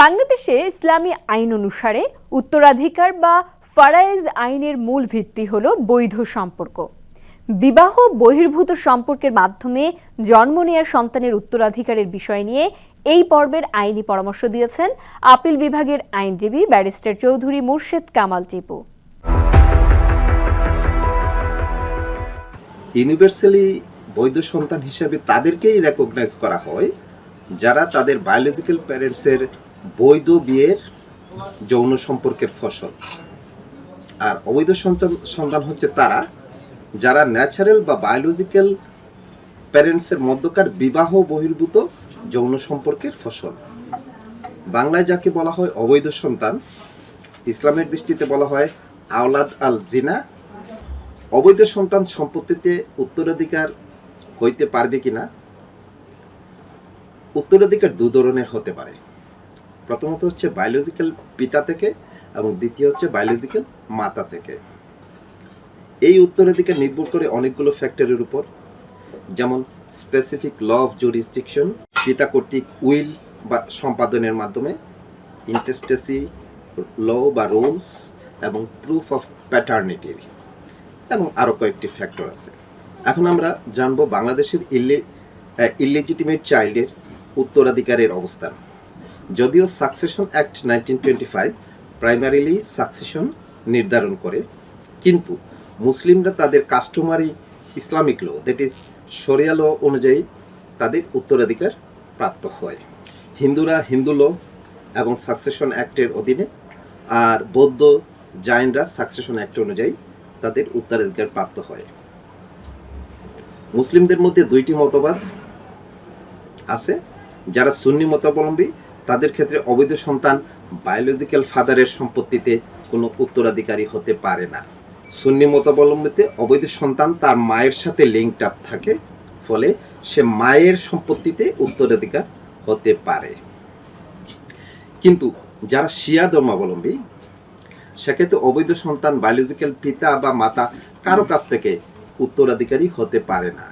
বাংলাদেশে ইসলামী আইন অনুসারে উত্তরাধিকার বা ফারায়েজ আইনের মূল ভিত্তি হল বৈধ সম্পর্ক। বিবাহ বহির্ভূত সম্পর্কের মাধ্যমে জন্ম নেওয়া সন্তানের উত্তরাধিকারের বিষয় নিয়ে এই পর্বের আইনি পরামর্শ দিয়েছেন আপিল বিভাগের আইনজীবী ব্যারিস্টার চৌধুরী মুর্শেদ কামাল টিপু। ইউনিভার্সালি বৈধ সন্তান হিসাবে তাদেরকেই রেকগনাইজ করা হয় যারা তাদের বায়োলজিক্যাল প্যারেন্টসের বৈধ বিয়ের যৌন সম্পর্কের ফসল। আর অবৈধ সন্তান সন্তান হচ্ছে তারা যারা ন্যাচারাল বা বায়োলজিক্যাল প্যারেন্টসের মধ্যকার বিবাহ বহির্ভূত যৌন সম্পর্কের ফসল। বাংলায় যাকে বলা হয় অবৈধ সন্তান, ইসলামের দৃষ্টিতে বলা হয় আওলাদ আল জিনা। অবৈধ সন্তান সম্পত্তিতে উত্তরাধিকার হইতে পারবে কিনা? উত্তরাধিকার দু ধরনের হতে পারে। প্রথমত হচ্ছে বায়োলজিক্যাল পিতা থেকে এবং দ্বিতীয় হচ্ছে বায়োলজিক্যাল মাতা থেকে। এই উত্তরাধিকার নির্ভর করে অনেকগুলো ফ্যাক্টরের উপর। যেমন স্পেসিফিক ল অফ জুরিসডিকশন পিতা কর্তৃক উইল বা সম্পাদনের মাধ্যমে ইন্টেস্টেসি ল বা রুলস এবং প্রুফ অফ প্যাটার্নিটির এবং আরও কয়েকটি ফ্যাক্টর আছে। এখন আমরা জানব বাংলাদেশের ইলে ইলিজিটিমেট চাইল্ডের উত্তরাধিকারের অবস্থান। যদিও succession act nineteen twenty five primarily succession নির্ধারণ করে, কিন্তু মুসলিমরা তাদের customary Islamic law that is sharia law অনুযায়ী তাদের উত্তরাধিকার প্রাপ্ত হয়। হিন্দুরা হিন্দু ল এবং সাকসেশন অ্যাক্টের অধীনে, আর বৌদ্ধ জাইনরা সাকসেশন অ্যাক্ট অনুযায়ী তাদের উত্তরাধিকার প্রাপ্ত হয়। মুসলিমদের মধ্যে দুইটি মতবাদ আছে, যারা সুন্নি মতাবলম্বী তাদের ক্ষেত্রে অবৈধ সন্তান বায়োলজিক্যাল ফাদারের সম্পত্তিতে কোনো উত্তরাধিকারী হতে পারে না। সুন্নি মতাবলম্বীতে অবৈধ সন্তান তার মায়ের সাথে লিঙ্কড আপ থাকে, ফলে সে মায়ের সম্পত্তিতে উত্তরাধিকার হতে পারে। কিন্তু যারা শিয়া ধর্মাবলম্বী, সেক্ষেত্রে অবৈধ সন্তান বায়োলজিক্যাল পিতা বা মাতা কারও কাছ থেকে উত্তরাধিকারী হতে পারে না।